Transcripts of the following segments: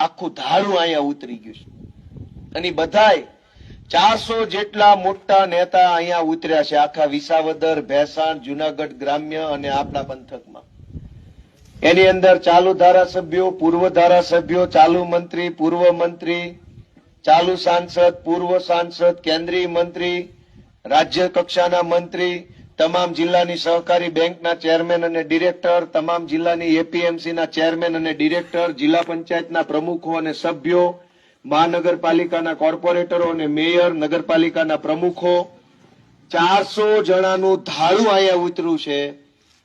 આખું ધારું અહીંયા ઉતરી ગયું છે. અને બધાય ચારસો જેટલા મોટા નેતા અહીંયા ઉતર્યા છે. આખા વિસાવદર, ભેસાણ, જુનાગઢ ગ્રામ્ય અને આપણા પંથકમાં. એની અંદર ચાલુ ધારાસભ્યો, પૂર્વ ધારાસભ્યો, ચાલુ મંત્રી, પૂર્વ મંત્રી, ચાલુ સાંસદ, પૂર્વ સાંસદ, કેન્દ્રીય મંત્રી, રાજ્ય કક્ષાના મંત્રી તમામ જિલ્લાની સહકારી બેંકના ચેરમેન અને ડિરેક્ટર, તમામ જિલ્લાની એપીએમસીના ચેરમેન અને ડિરેક્ટર, જિલ્લા પંચાયતના પ્રમુખો અને સભ્યો, મહાનગરપાલિકાના કોર્પોરેટરો અને મેયર, નગરપાલિકાના પ્રમુખો, ચારસો જણાનું ધાડું અહીંયા ઉતર્યું છે.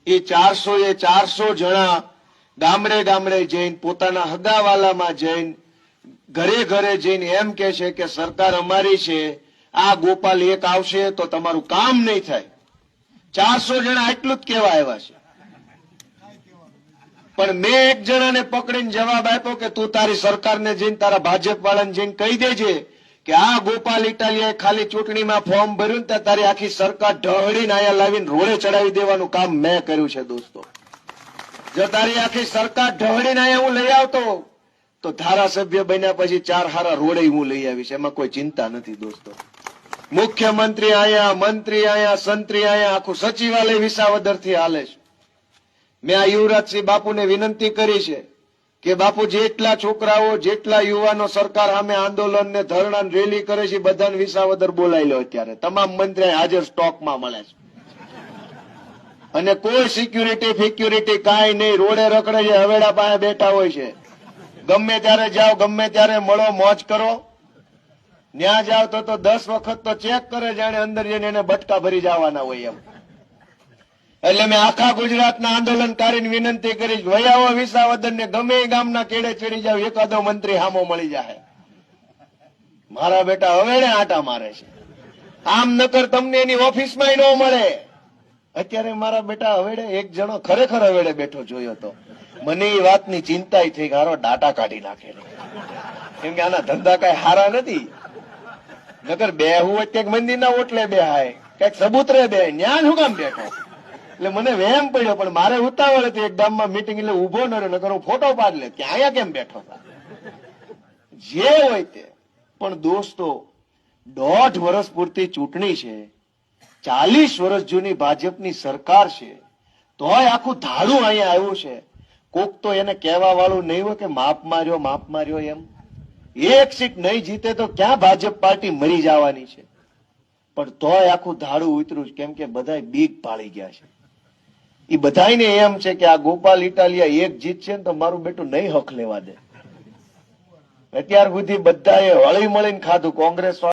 એ ચારસો એ ચારસો જણા ગામડે ગામડે જઈને, પોતાના હગાવાલામાં જઈને, ઘરે ઘરે જઈને એમ કે છે કે સરકાર અમારી છે, આ ગોપાલ એક આવશે તો તમારું કામ નહીં થાય. ચારસો જણા એટલું જ કેવા આવ્યા છે. પણ મેં એક જણાને પકડીને જવાબ આપ્યો કે તું તારી સરકારને જઈને, તારા ભાજપ વાળાને જઈને કહી દેજે કે આ ગોપાલ ઇટાલિયાએ ખાલી ચૂંટણીમાં ફોર્મ ભર્યું ને તારી આખી સરકાર ઢળીને અહીંયા લાવીને રોડે ચડાવી દેવાનું કામ મેં કર્યું છે, દોસ્તો. જો તારી આખી સરકાર ઢળીને અહીંયા હું લઈ આવતો, તો ધારાસભ્ય બન્યા પછી ચાર હારા રોડે હું લઈ આવીશ. એમાં કોઈ ચિંતા નથી, દોસ્તો. મુખ્યમંત્રી આયા, મંત્રી આયા, સંત્રી આયા, આખું સચિવાલય વિસાવદરથી હાલે છે. મેં આ યુવરાજસિંહ બાપુને વિનંતી કરી છે કે બાપુ જેટલા છોકરાઓ, જેટલા યુવાનો સરકાર સામે આંદોલન ને ધરણા રેલી કરે છે બધાને વિસાવદર બોલાવી લો અત્યારે. તમામ મંત્રી હાજર સ્ટોકમાં મળે છે. અને કોઈ સિક્યુરિટી ફિક્યુરિટી કાંઈ નહીં, રોડે રખડે છે, હવેડા પાસે બેઠા હોય છે. ગમે ત્યારે જાઓ, ગમે ત્યારે મળો, મોજ કરો. ન્યા જાવ તો દસ વખત તો ચેક કરે જાણે અંદર જઈને એને બટકા ભરી જવાના હોય એમ. એટલે મેં આખા ગુજરાતના આંદોલનકારીને વિનંતી કરી વયાવો વિસાવદન ને ગમે ગામના કેડે ચડી જાવ, એકાદો મંત્રી હામો મળી જાય. મારા બેટા હવેડે આટા મારે છે. આમ નકર તમને એની ઓફિસમાં ન મળે. અત્યારે મારા બેટા હવેડે એક જણો ખરેખર હવેડે બેઠો જોયો તો. મને એ વાતની ચિંતા થઈ કે ડાટા કાઢી નાખેલો કેમ કે આના ધંધા કઈ હારા નથી. નકર બે હું અત્યારે મંદિરના ઓટલે બે હાય કંઈક સબૂતરે બે ન્યા શું કામ બેઠો? એટલે મને વહેમ પડ્યો, પણ મારે ઉતાવળ હતી એક ગામમાં મીટિંગ એટલે ઊભો ન રહ્યો નગર હું ફોટો પાડ લે કે અહીંયા કેમ બેઠો જે હોય તે. પણ દોસ્તો, દોઢ વર્ષ પૂરતી ચૂંટણી છે, ચાલીસ વર્ષ જૂની ભાજપની સરકાર છે, તોય આખું ધાડું અહીંયા આવ્યું છે. કોક તો એને કહેવા વાળું નહીં હોય કે માપ માર્યો માપ માર્યો એમ. એક સીટ નહીં જીતે તો ક્યાં ભાજપ પાર્ટી મરી જવાની છે? પણ તોય આખું ધાડું ઉતર્યું કેમ કે બધા બીક પાળી ગયા છે. એ બધાને એમ છે કે આ ગોપાલ ઇટાલિયા એક જીતશે ને તો મારું બેટું નહીં હક લેવા દે. અત્યાર સુધી બધાએ હળી મળીને ખાધું. કોંગ્રેસ